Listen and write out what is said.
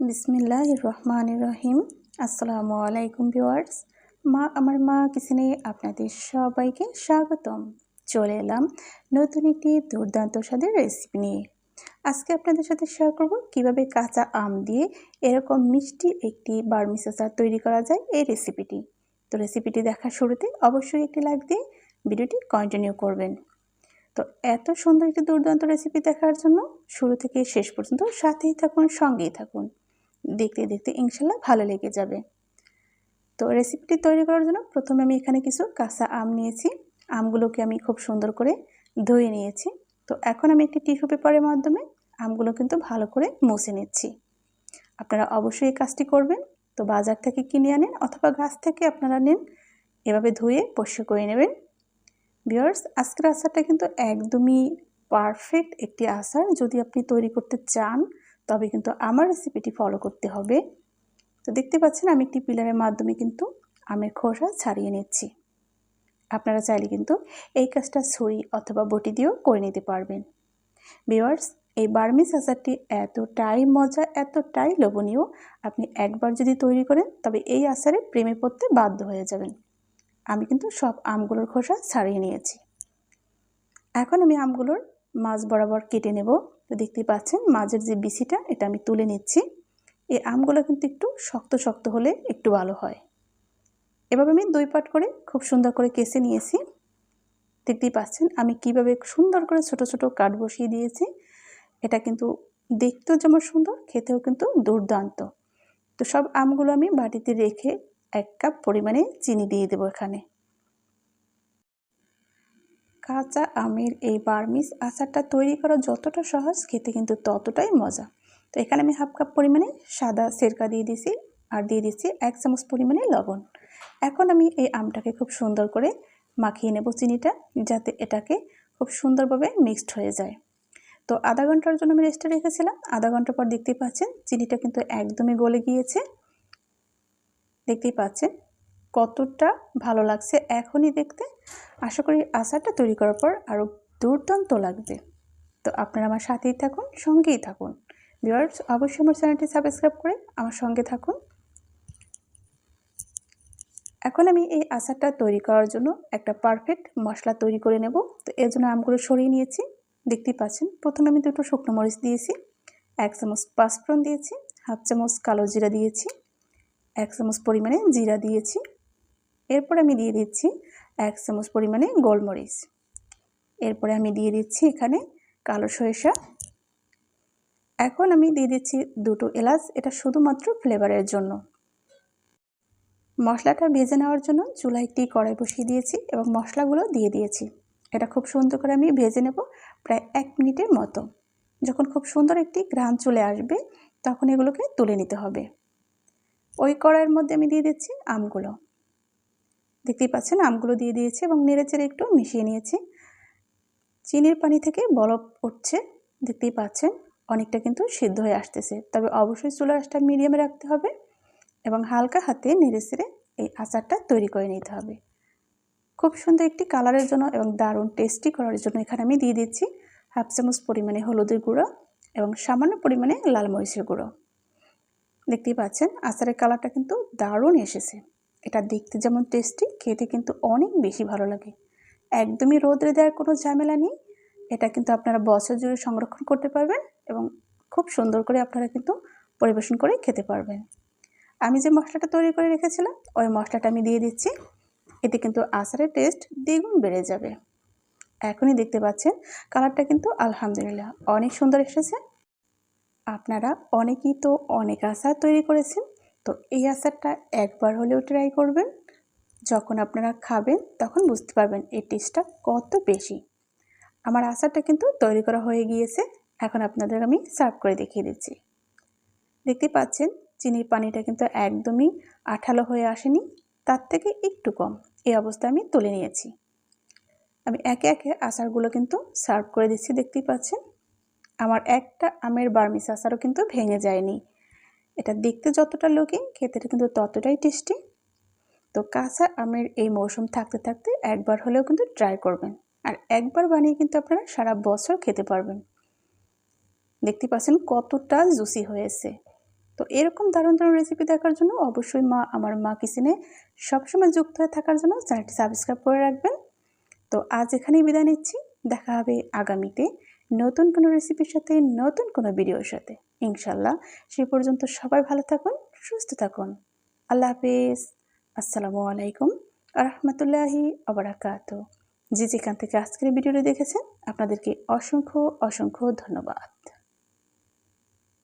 বিসমিল্লাহ রহমান রহিম আসসালামু আলাইকুম ভিওয়ার্স মা, আমার মা কিচেনে আপনাদের সবাইকে স্বাগতম। চলে এলাম নতুন একটি দুর্দান্ত স্বাদের রেসিপি নিয়ে। আজকে আপনাদের সাথে শেয়ার করব কীভাবে কাঁচা আম দিয়ে এরকম মিষ্টি একটি বার্মিস আচার তৈরি করা যায় এই রেসিপিটি তো রেসিপিটি দেখার শুরুতে অবশ্যই একটি লাইক দিয়ে ভিডিওটি কন্টিনিউ করবেন। তো এত সুন্দর একটি দুর্দান্ত রেসিপি দেখার জন্য শুরু থেকে শেষ পর্যন্ত সাথেই থাকুন, সঙ্গেই থাকুন। দেখতে দেখতে ইনশাল্লাহ ভালো লেগে যাবে। তো রেসিপিটি তৈরি করার জন্য প্রথমে আমি এখানে কিছু কাঁচা আম নিয়েছি। আমগুলোকে আমি খুব সুন্দর করে ধুয়ে নিয়েছি। তো এখন আমি একটি টিস্যু পেপারের মাধ্যমে আমগুলো কিন্তু ভালো করে মুছে নিচ্ছি। আপনারা অবশ্যই এই কাজটি করবেন। তো বাজার থেকে কিনে আনেন অথবা গাছ থেকে আপনারা নেন, এভাবে ধুয়ে পরিষ্কার করে নেবেন। বিয়ার্স আজকের আচারটা কিন্তু একদমই পারফেক্ট একটি আচার। যদি আপনি তৈরি করতে চান তবে কিন্তু আমার রেসিপিটি ফলো করতে হবে। তো দেখতে পাচ্ছেন আমি একটি পিলারের মাধ্যমে কিন্তু আমের খোসা ছাড়িয়ে নিচ্ছি। আপনারা চাইলে কিন্তু এই কাজটা ছুরি অথবা বটি দিয়েও করে নিতে পারবেন। বিওয়ার্স এই বার্মিস আচারটি এতটাই মজা, এতটাই লোভনীয়, আপনি একবার যদি তৈরি করেন, তবে এই আচারে প্রেমে পড়তে বাধ্য হয়ে যাবেন। আমি কিন্তু সব আমগুলোর খোসা ছাড়িয়ে নিয়েছি। এখন আমি আমগুলোর মাছ বরাবর কেটে নেব। তো দেখতেই পাচ্ছেন, মাঝের যে বিসিটা এটা আমি তুলে নিচ্ছি। এই আমগুলো কিন্তু একটু শক্ত শক্ত হলে একটু ভালো হয়। এভাবে আমি দুই পাট করে খুব সুন্দর করে কেসে নিয়েছি। দেখতেই পাচ্ছেন, আমি কীভাবে সুন্দর করে ছোট ছোট কাঠ বসিয়ে দিয়েছি। এটা কিন্তু দেখতেও যেমন সুন্দর, খেতেও কিন্তু দুর্দান্ত। তো সব আমগুলো আমি বাটিতে রেখে এক কাপ পরিমাণে চিনি দিয়ে দেবো এখানে। কাঁচা আমের এই বার্মিস আচারটা তৈরি করা যতটা সহজ, খেতে কিন্তু ততটাই মজা। তো এখানে আমি হাফ কাপ পরিমাণে সাদা সেরকা দিয়ে দিয়েছি আর দিয়ে দিচ্ছি এক চামচ পরিমাণে লবণ। এখন আমি এই আমটাকে খুব সুন্দর করে মাখিয়ে নেব চিনিটা, যাতে এটাকে খুব সুন্দরভাবে মিক্সড হয়ে যায়। তো আধা ঘণ্টার জন্য আমি রেস্টে রেখেছিলাম। আধা ঘণ্টা পর দেখতেই পাচ্ছেন, চিনিটা কিন্তু একদমই গলে গিয়েছে। দেখতেই পাচ্ছেন কতটা ভালো লাগছে এখনই দেখতে। আশা করি আচারটা তৈরি করার পর আরও দুর্দান্ত লাগবে। তো আপনারা আমার সাথেই থাকুন, সঙ্গেই থাকুন। ভিওয়ার্স অবশ্যই আমার চ্যানেলটি সাবস্ক্রাইব করে আমার সঙ্গে থাকুন। এখন আমি এই আচারটা তৈরি করার জন্য একটা পারফেক্ট মশলা তৈরি করে নেব। তো এর জন্য আমগুলো সরিয়ে নিয়েছি। দেখতেই পাচ্ছেন, প্রথমে আমি দুটো শুকনো মরিচ দিয়েছি, এক চামচ পাঁচফোড়ন দিয়েছি, হাফ চামচ কালো জিরা দিয়েছি, এক চামচ পরিমাণে জিরা দিয়েছি। এরপর আমি দিয়ে দিচ্ছি এক চামচ পরিমাণে গোলমরিচ। এরপরে আমি দিয়ে দিচ্ছি এখানে কালো সরিষা। এখন আমি দিয়ে দিচ্ছি দুটো এলাচ, এটা শুধুমাত্র ফ্লেভারের জন্য। মশলাটা ভেজে নেওয়ার জন্য চুলা একটি কড়াই বসিয়ে দিয়েছি এবং মশলাগুলো দিয়ে দিয়েছি। এটা খুব সুন্দর করে আমি ভেজে নেব প্রায় এক মিনিটের মতো। যখন খুব সুন্দর একটি গ্রান চলে আসবে, তখন এগুলোকে তুলে নিতে হবে। ওই কড়াইয়ের মধ্যে আমি দিয়ে দিচ্ছি আমগুলো। দেখতেই পাচ্ছেন, আমগুলো দিয়ে দিয়েছি এবং নেড়েচেড়ে একটু মিশিয়ে নিয়েছি। চিনির পানি থেকে বরফ উঠছে দেখতেই পাচ্ছেন, অনেকটা কিন্তু সিদ্ধ হয়ে আসতেছে। তবে অবশ্যই চুলার আঁচটা মিডিয়ামে রাখতে হবে এবং হালকা হাতে নেড়েচেড়ে এই আচারটা তৈরি করে নিতে হবে। খুব সুন্দর একটি কালারের জন্য এবং দারুণ টেস্টি করার জন্য এখানে আমি দিয়ে দিচ্ছি হাফ চামচ পরিমাণে হলুদের গুঁড়ো এবং সামান্য পরিমাণে লাল মরিচের গুঁড়ো। দেখতেই পাচ্ছেন, আচারের কালারটা কিন্তু দারুণ এসেছে। এটা দেখতে যেমন টেস্টি খেতে কিন্তু অনেক বেশি ভালো লাগে। একদমই রোদরে দেওয়ার কোনো ঝামেলা নেই। এটা কিন্তু আপনারা বছর জুড়ে সংরক্ষণ করতে পারবেন এবং খুব সুন্দর করে আপনারা কিন্তু পরিবেশন করে খেতে পারবেন। আমি যে মশলাটা তৈরি করে রেখেছিলাম, ওই মশলাটা আমি দিয়ে দিচ্ছি। এতে কিন্তু আচারের টেস্ট দ্বিগুণ বেড়ে যাবে। এখনই দেখতে পাচ্ছেন, কালারটা কিন্তু আলহামদুলিল্লাহ অনেক সুন্দর এসেছে। আপনারা অনেকেই তো অনেক আচার তৈরি করেছেন। তো এই আচারটা একবার হলেও ট্রাই করবেন। যখন আপনারা খাবেন, তখন বুঝতে পারবেন এই টেস্টটা কত বেশি। আমার আচারটা কিন্তু তৈরি করা হয়ে গিয়েছে। এখন আপনাদের আমি সার্ভ করে দেখিয়ে দিচ্ছি। দেখতে পাচ্ছেন, চিনির পানিটা কিন্তু একদমই আঠালো হয়ে আসেনি, তার থেকে একটু কম। এই অবস্থায় আমি তুলে নিয়েছি। আমি একে একে আচারগুলো কিন্তু সার্ভ করে দিচ্ছি, দেখতেই পাচ্ছেন। আমার একটা আমের বার্মিস আচারও কিন্তু ভেঙে যায়নি। এটা দেখতে যতটা লোকে খেতে কিন্তু ততটাই টেস্টি তো কাঁচা আমের এই মৌসুম থাকতে থাকতে একবার হলেও কিন্তু ট্রাই করবেন। আর একবার বানিয়ে কিন্তু আপনারা সারা বছর খেতে পারবেন। দেখতে পাচ্ছেন কতটা জুসি হয়েছে। তো এরকম দারুণ দারুণ রেসিপি দেখার জন্য অবশ্যই মা, আমার মা কিচেনে সবসময় যুক্ত হয়ে থাকার জন্য চ্যানেলটি সাবস্ক্রাইব করে রাখবেন। তো আজ এখানেই বিদায় নিচ্ছি। দেখা হবে আগামীতে। নতুন কোনো রেসিপির সাথে, নতুন কোনো ভিডিওর সাথে। ইনশাল্লাহ সে পর্যন্ত সবাই ভালো থাকুন, সুস্থ থাকুন। আল্লাহ হাফিজ। আসসালামু আলাইকুম রহমতুল্লাহি আবরাকাত। যে যেখান থেকে আজকের ভিডিওটি দেখেছেন, আপনাদেরকে অসংখ্য অসংখ্য ধন্যবাদ।